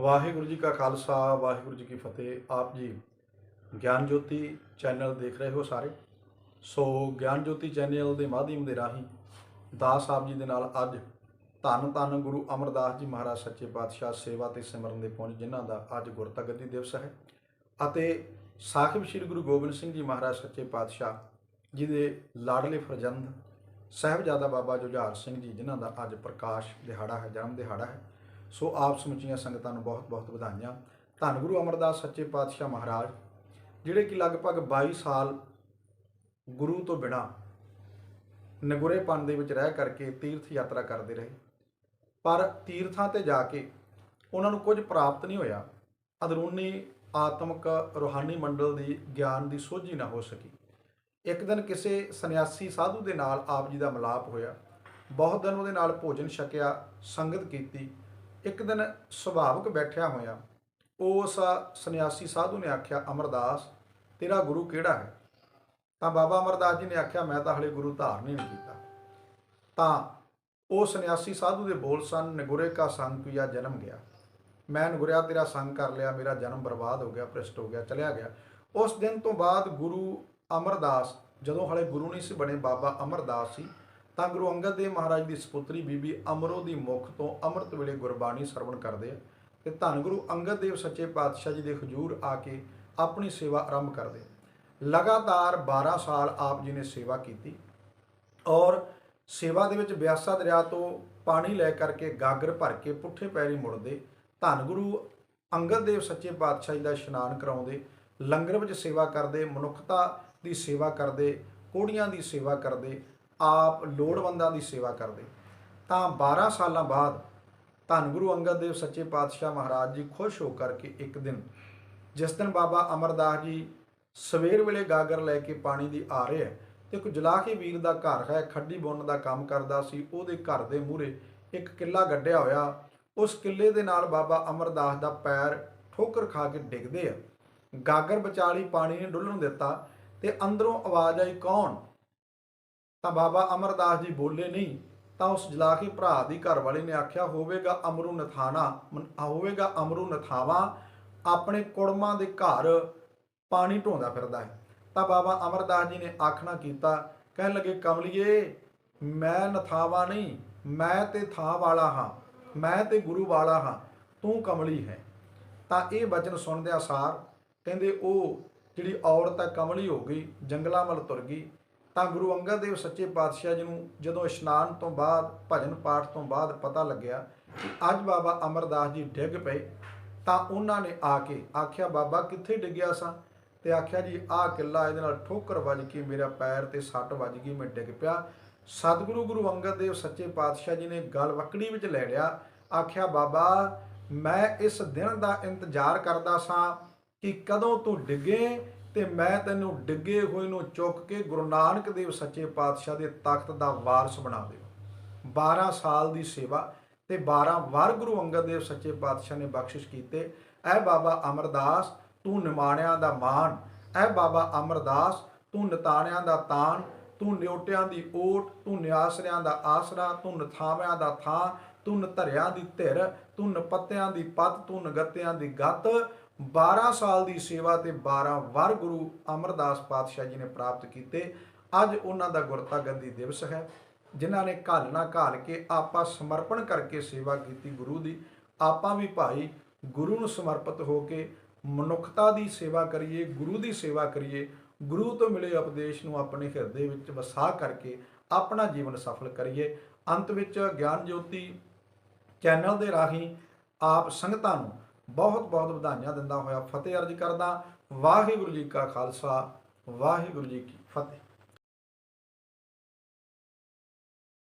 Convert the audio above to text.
ਵਾਹਿਗੁਰੂ ਜੀ ਕਾ ਖਾਲਸਾ, ਵਾਹਿਗੁਰੂ ਜੀ ਕੀ ਫਤਿਹ। ਆਪ ਜੀ ਗਿਆਨ ਜੋਤੀ ਚੈਨਲ ਦੇਖ ਰਹੇ ਹੋ ਸਾਰੇ? ਸੋ ਗਿਆਨ ਜੋਤੀ ਚੈਨਲ ਦੇ ਮਾਧਿਅਮ ਦੇ ਰਾਹੀਂ ਦਾਸ ਸਾਹਿਬ ਜੀ ਦੇ ਨਾਲ ਅੱਜ ਧੰਨ ਧੰਨ ਗੁਰੂ ਅਮਰਦਾਸ ਜੀ ਮਹਾਰਾਜ ਸੱਚੇ ਪਾਤਸ਼ਾਹ ਸੇਵਾ ਤੇ ਸਿਮਰਨ ਦੇ ਪਹੁੰਚ ਜਿਨ੍ਹਾਂ ਦਾ ਅੱਜ ਗੁਰਤਾ ਗੱਦੀ ਦਿਵਸ ਹੈ। ਅਤੇ ਸਾਹਿਬ ਸ੍ਰੀ ਗੁਰੂ ਗੋਬਿੰਦ ਸਿੰਘ ਜੀ ਮਹਾਰਾਜ ਸੱਚੇ ਪਾਤਸ਼ਾਹ ਜੀ ਦੇ ਲਾਡਲੇ ਫਰਜ਼ੰਦ ਸਾਹਿਬਜ਼ਾਦਾ ਬਾਬਾ ਜੁਝਾਰ ਸਿੰਘ ਜੀ, ਜਿਨ੍ਹਾਂ ਦਾ ਅੱਜ ਪ੍ਰਕਾਸ਼ ਦਿਹਾੜਾ ਹੈ, ਜਨਮ ਦਿਹਾੜਾ ਹੈ। ਸੋ ਆਪ ਸਮੁੱਚੀਆਂ ਸੰਗਤਾਂ ਨੂੰ ਬਹੁਤ-ਬਹੁਤ ਵਧਾਈਆਂ। ਧੰਨ ਗੁਰੂ ਅਮਰਦਾਸ ਸੱਚੇ ਪਾਤਸ਼ਾਹ ਮਹਾਰਾਜ, ਜਿਹੜੇ ਕਿ ਲਗਭਗ 22 ਸਾਲ ਗੁਰੂ ਤੋਂ ਬਿਨਾ ਨਗੁਰੇਪਨ ਦੇ ਵਿੱਚ ਰਹਿ ਕਰਕੇ ਤੀਰਥ ਯਾਤਰਾ ਕਰਦੇ ਰਹੇ। ਪਰ ਤੀਰਥਾਂ ਤੇ ਜਾ ਕੇ ਉਹਨਾਂ ਨੂੰ ਕੁਝ ਪ੍ਰਾਪਤ ਨਹੀਂ ਹੋਇਆ। ਅੰਦਰੂਨੀ ਆਤਮਿਕ ਰੂਹਾਨੀ ਮੰਡਲ ਦੀ ਗਿਆਨ ਦੀ ਸੋਝੀ ਨਾ ਹੋ ਸਕੀ। ਇੱਕ ਦਿਨ ਕਿਸੇ ਸੰਨਿਆਸੀ ਸਾਧੂ ਦੇ ਨਾਲ ਆਪ ਜੀ ਦਾ ਮਿਲਾਪ ਹੋਇਆ। ਬਹੁਤ ਦਿਨ ਉਹਦੇ ਨਾਲ ਭੋਜਨ ਛਕਿਆ, ਸੰਗਤ ਕੀਤੀ। ਇੱਕ ਦਿਨ ਸੁਭਾਵਕ ਬੈਠਿਆ ਹੋਇਆ, ਉਸ ਸੰਨਿਆਸੀ ਸਾਧੂ ਨੇ ਆਖਿਆ, ਅਮਰਦਾਸ, ਤੇਰਾ ਗੁਰੂ ਕਿਹੜਾ ਹੈ? ਤਾਂ ਬਾਬਾ ਅਮਰਦਾਸ ਜੀ ਨੇ ਆਖਿਆ, ਮੈਂ ਤਾਂ ਹਲੇ ਗੁਰੂ ਧਾਰਨ ਹੀ ਨਹੀਂ ਕੀਤਾ। ਤਾਂ ਉਹ ਸੰਨਿਆਸੀ ਸਾਧੂ ਦੇ ਬੋਲ ਸਨ, ਨਗੁਰੇ ਕਾ ਸੰਗ ਪਿਆ ਜਨਮ ਗਿਆ। ਮੈਂ ਨਗੁਰਿਆ, ਤੇਰਾ ਸੰਗ ਕਰ ਲਿਆ, ਮੇਰਾ ਜਨਮ ਬਰਬਾਦ ਹੋ ਗਿਆ, ਭ੍ਰਿਸ਼ਟ ਹੋ ਗਿਆ, ਚਲਿਆ ਗਿਆ। ਉਸ ਦਿਨ ਤੋਂ ਬਾਅਦ ਗੁਰੂ ਅਮਰਦਾਸ, ਜਦੋਂ ਹਲੇ ਗੁਰੂ ਨਹੀਂ ਸੀ ਬਣੇ, ਬਾਬਾ ਅਮਰਦਾਸ ਸੀ ਤਾਂ ਗੁਰੂ ਅੰਗਦ ਦੇਵ ਮਹਾਰਾਜ ਦੀ ਸੁਪੁੱਤਰੀ ਬੀਬੀ ਅਮਰੋ ਦੀ ਮੁਖ ਤੋਂ ਅੰਮ੍ਰਿਤ ਵੇਲੇ ਗੁਰਬਾਣੀ ਸਰਵਣ ਕਰਦੇ ਆ ਤੇ ਧੰਨ ਗੁਰੂ ਅੰਗਦ ਦੇਵ ਸੱਚੇ ਪਾਤਸ਼ਾਹ ਜੀ ਦੇ ਹਜ਼ੂਰ ਆ ਕੇ ਆਪਣੀ ਸੇਵਾ ਆਰੰਭ ਕਰਦੇ ਲਗਾਤਾਰ 12 ਸਾਲ ਆਪ ਜੀ ਨੇ ਸੇਵਾ ਕੀਤੀ ਔਰ ਸੇਵਾ ਦੇ ਵਿੱਚ ਬਿਆਸਾ ਦਰਿਆ ਤੋਂ ਪਾਣੀ ਲੈ ਕਰਕੇ ਗਾਗਰ ਭਰ ਕੇ ਪੁੱਠੇ ਪੈਰੀ ਮੁੜਦੇ ਧੰਨ ਗੁਰੂ ਅੰਗਦ ਦੇਵ ਸੱਚੇ ਪਾਤਸ਼ਾਹ ਜੀ ਦਾ ਇਸ਼ਨਾਨ ਕਰਾਉਂਦੇ, ਲੰਗਰ ਵਿੱਚ ਸੇਵਾ ਕਰਦੇ, ਮਨੁੱਖਤਾ ਦੀ ਸੇਵਾ ਕਰਦੇ, ਕੋੜੀਆਂ ਦੀ ਸੇਵਾ ਕਰਦੇ ਆਪ ਲੋੜਵੰਦਾਂ ਦੀ ਸੇਵਾ ਕਰਦੇ। ਤਾਂ 12 ਸਾਲਾਂ ਬਾਅਦ ਧੰਨ ਗੁਰੂ ਅੰਗਦ ਦੇਵ ਸੱਚੇ ਪਾਤਸ਼ਾਹ ਮਹਾਰਾਜ ਜੀ ਖੁਸ਼ ਹੋ ਕਰਕੇ ਇੱਕ ਦਿਨ ਜਿਸ ਦਿਨ ਬਾਬਾ ਅਮਰਦਾਸ ਜੀ ਸਵੇਰ ਵੇਲੇ ਗਾਗਰ ਲੈ ਕੇ ਪਾਣੀ ਦੀ ਆ ਰਹੇ ਹੈ ਤੇ ਇੱਕ ਜਲਾਖੀ ਵੀਰ ਦਾ ਘਰ ਹੈ, ਖੱਡੀ ਬੁੰਨ ਦਾ ਕੰਮ ਕਰਦਾ ਸੀ, ਉਹਦੇ ਘਰ ਦੇ ਮੂਹਰੇ ਇੱਕ ਕਿੱਲਾ ਗੱਡਿਆ ਹੋਇਆ। ਉਸ ਕਿੱਲੇ ਦੇ ਨਾਲ ਬਾਬਾ ਅਮਰਦਾਸ ਦਾ ਪੈਰ ਠੋਕਰ ਖਾ ਕੇ ਡਿੱਗਦੇ ਆ। ਗਾਗਰ ਵਿਚਾਲੀ ਪਾਣੀ ਨੇ ਡੁੱਲਣ ਦਿੱਤਾ ਤੇ ਅੰਦਰੋਂ ਆਵਾਜ਼ ਆਈ, ਕੌਣ? ਤਾਂ ਬਾਬਾ ਅਮਰਦਾਸ ਜੀ ਬੋਲੇ ਨਹੀਂ, ਤਾਂ ਉਸ ਜਲਾਖੀ ਭਰਾ ਦੀ ਘਰ ਵਾਲੇ ਨੇ ਆਖਿਆ, ਹੋਵੇਗਾ ਅਮਰੂ ਨਥਾਣਾ ਹੋਵੇਗਾ ਅਮਰੂ ਨਥਾਵਾ, ਆਪਣੇ ਕੁੜਮਾਂ ਦੇ ਘਰ ਪਾਣੀ ਢੋਂਦਾ ਫਿਰਦਾ ਹੈ। ਤਾਂ ਬਾਬਾ ਅਮਰਦਾਸ ਜੀ ਨੇ ਆਖਣਾ ਕੀਤਾ, ਕਹਿਣ ਲੱਗੇ, ਕਮਲੀਏ, ਮੈਂ ਨਥਾਵਾ ਨਹੀਂ, ਮੈਂ ਤੇ ਥਾਂ ਵਾਲਾ ਹਾਂ, ਮੈਂ ਤੇ ਗੁਰੂ ਵਾਲਾ ਹਾਂ, ਤੂੰ ਕਮਲੀ ਹੈ। ਤਾਂ ਇਹ ਵਚਨ ਸੁਣਦਿਆਂ ਸਾਰ ਕਹਿੰਦੇ, ਉਹ ਜਿਹੜੀ ਔਰਤ ਹੈ ਕਮਲੀ ਹੋ ਗਈ, ਜੰਗਲਾਂ ਵੱਲ ਤੁਰ ਗਈ ਤਾਂ ਗੁਰੂ ਅੰਗਦ ਦੇਵ ਸੱਚੇ ਪਾਤਸ਼ਾਹ ਜੀ ਨੂੰ ਜਦੋਂ ਇਸ਼ਨਾਨ ਤੋਂ ਬਾਅਦ, ਭਜਨ ਪਾਠ ਤੋਂ ਬਾਅਦ ਪਤਾ ਲੱਗਿਆ ਕਿ ਅੱਜ ਬਾਬਾ ਅਮਰਦਾਸ ਜੀ ਡਿੱਗ ਪਏ, ਤਾਂ ਉਹਨਾਂ ਨੇ ਆ ਕੇ ਆਖਿਆ, ਬਾਬਾ, ਕਿੱਥੇ ਡਿੱਗਿਆ ਸਾਂ? ਤੇ ਆਖਿਆ, ਜੀ, ਆਹ ਕਿੱਲਾ ਇਹਦੇ ਨਾਲ ਠੋਕਰ ਵੱਜ ਕੇ ਮੇਰਾ ਪੈਰ ਤੇ ਸੱਟ ਵੱਜ ਗਈ, ਮੈਂ ਡਿੱਗ ਪਿਆ। ਸਤਿਗੁਰੂ ਗੁਰੂ ਅੰਗਦ ਦੇਵ ਸੱਚੇ ਪਾਤਸ਼ਾਹ ਜੀ ਨੇ ਗੱਲ ਵਕੜੀ ਵਿੱਚ ਲੈ ਲਿਆ। ਆਖਿਆ, ਬਾਬਾ, ਮੈਂ ਇਸ ਦਿਨ ਦਾ ਇੰਤਜ਼ਾਰ ਕਰਦਾ ਸਾਂ ਕਿ ਕਦੋਂ ਤੂੰ ਡਿੱਗੇ ਤੇ ਮੈਂ ਤੈਨੂੰ ਡਿੱਗੇ ਹੋਏ ਨੂੰ ਚੁੱਕ ਕੇ ਗੁਰੂ ਨਾਨਕ ਦੇਵ ਸੱਚੇ ਪਾਤਸ਼ਾਹ ਦੇ ਤਖਤ ਦਾ ਵਾਰਸ ਬਣਾ ਦਿਓ। 12 ਸਾਲ ਦੀ ਸੇਵਾ ਤੇ 12 ਵਾਰ ਗੁਰੂ ਅੰਗਦ ਦੇਵ ਸੱਚੇ ਪਾਤਸ਼ਾਹ ਨੇ ਬਖਸ਼ਿਸ਼ ਕੀਤੇ। ਐ ਬਾਬਾ ਅਮਰਦਾਸ, ਤੂੰ ਨਿਮਾਣਿਆਂ ਦਾ ਮਾਣ। ਐ ਬਾਬਾ ਅਮਰਦਾਸ, ਤੂੰ ਨਤਾਣਿਆਂ ਦਾ ਤਾਨ ਤੂੰ ਨਿਉਟਿਆਂ ਦੀ ਓਟ, ਤੂੰ ਨਿਆਸਰਿਆਂ ਦਾ ਆਸਰਾ। ਤੂੰ ਨਥਾਵਿਆਂ ਦਾ ਥਾਂ, ਤੂੰ ਨਧਰਿਆਂ ਦੀ ਧਿਰ। ਤੂੰ ਨਪੱਤਿਆਂ ਦੀ ਪੱਤ, ਤੂੰ ਨਗਤਿਆਂ ਦੀ ਗੱਤ। 12 ਸਾਲ ਦੀ ਸੇਵਾ ਤੇ 12 ਵਰ ਗੁਰੂ ਅਮਰਦਾਸ ਪਾਤਸ਼ਾਹ ਜੀ ਨੇ ਪ੍ਰਾਪਤ ਕੀਤੇ। ਅੱਜ ਉਹਨਾਂ ਦਾ ਗੁਰਤਾ ਗੱਦੀ ਦਿਵਸ ਹੈ। ਜਿਨ੍ਹਾਂ ਨੇ ਘਾਲ ਨਾ ਘਾਲ ਕੇ ਆਪਾ ਸਮਰਪਣ ਕਰਕੇ ਸੇਵਾ ਕੀਤੀ ਗੁਰੂ ਦੀ। ਆਪਾਂ ਵੀ ਭਾਈ ਗੁਰੂ ਨੂੰ ਸਮਰਪਿਤ ਹੋ ਕੇ ਮਨੁੱਖਤਾ ਦੀ ਸੇਵਾ ਕਰੀਏ, ਗੁਰੂ ਦੀ ਸੇਵਾ ਕਰੀਏ। ਗੁਰੂ ਤੋਂ ਮਿਲੇ ਉਪਦੇਸ਼ ਨੂੰ ਆਪਣੇ ਹਿਰਦੇ ਵਿੱਚ ਵਸਾ ਕਰਕੇ ਆਪਣਾ ਜੀਵਨ ਸਫਲ ਕਰੀਏ। ਅੰਤ ਵਿੱਚ ਗਿਆਨ ਜੋਤੀ ਚੈਨਲ ਦੇ ਰਾਹੀਂ ਆਪ ਸੰਗਤਾਂ ਨੂੰ ਬਹੁਤ ਬਹੁਤ ਵਧਾਈਆਂ ਦਿੰਦਾ ਹੋਇਆ ਫਤਿਹ ਅਰਜ ਕਰਦਾ ਵਾਹਿਗੁਰੂ ਜੀ ਕਾ ਖਾਲਸਾ, ਵਾਹਿਗੁਰੂ ਜੀ ਕੀ ਫਤਿਹ।